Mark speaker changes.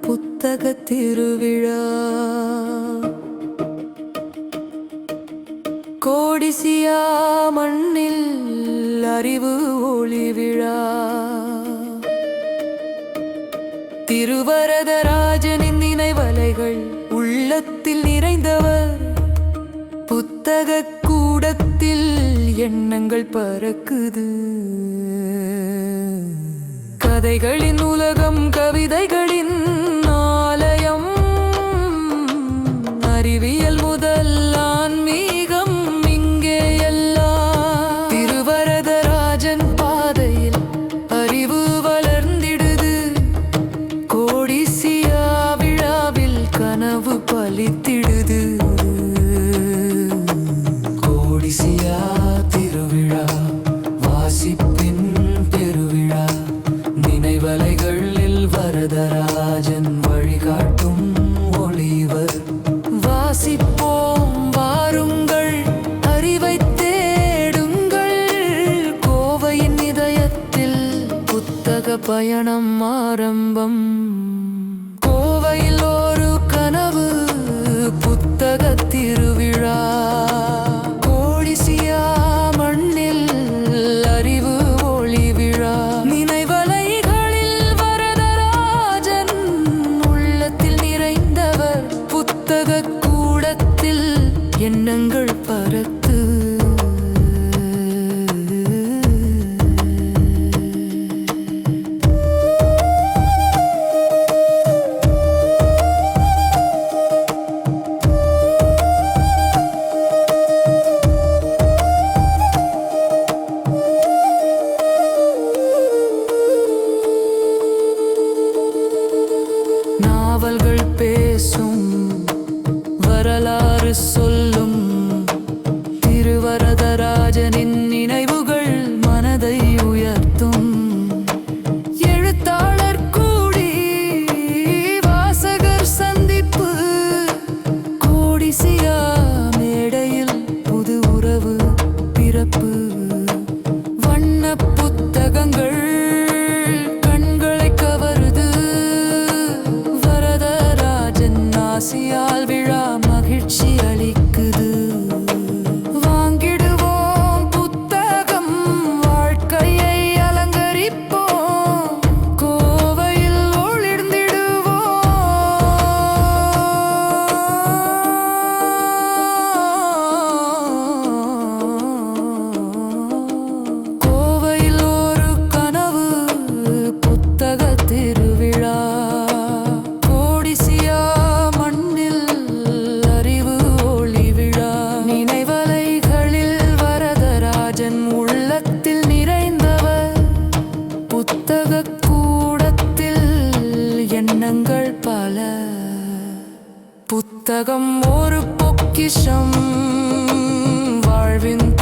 Speaker 1: புத்தக திருவிழா கோடிசியா மண்ணில் அறிவு ஒளி விழா. திருவரதராஜனின் நினைவலைகள் உள்ளத்தில் நிறைந்தவர். புத்தக கூடத்தில் எண்ணங்கள் பறக்குது. கதைகளின் உலகம் கவிதைகளின் ஆலயம். அறிவியல் முதல் நினைவலைகளில் வரதராஜன் வழிகாட்டும் ஒளிவர். வாசிப்போம் வாருங்கள் அறிவை தேடுங்கள். கோவையின் இதயத்தில் புத்தக பயணம் ஆரம்பம். புத்தக கூடத்தில் எண்ணங்கள் பரத்து. நாவல்கள் பேசும் என்று சொல்லும் திருவரதராஜனின் நினைவுகள் மனதை உயர்த்தும். எழுத்தாளர் கூடி வாசகர் சந்திப்பு. கோடிசியா மேடையில் புது உறவு பிறப்பு. வண்ண புத்தகங்கள் கண்களை கவருது. வரதராஜன் ஆசியால் விழா மகிழ்ச்சி எண்ணங்கள் பல. புத்தகம் ஒரு பொக்கிஷம். வாழ்வின்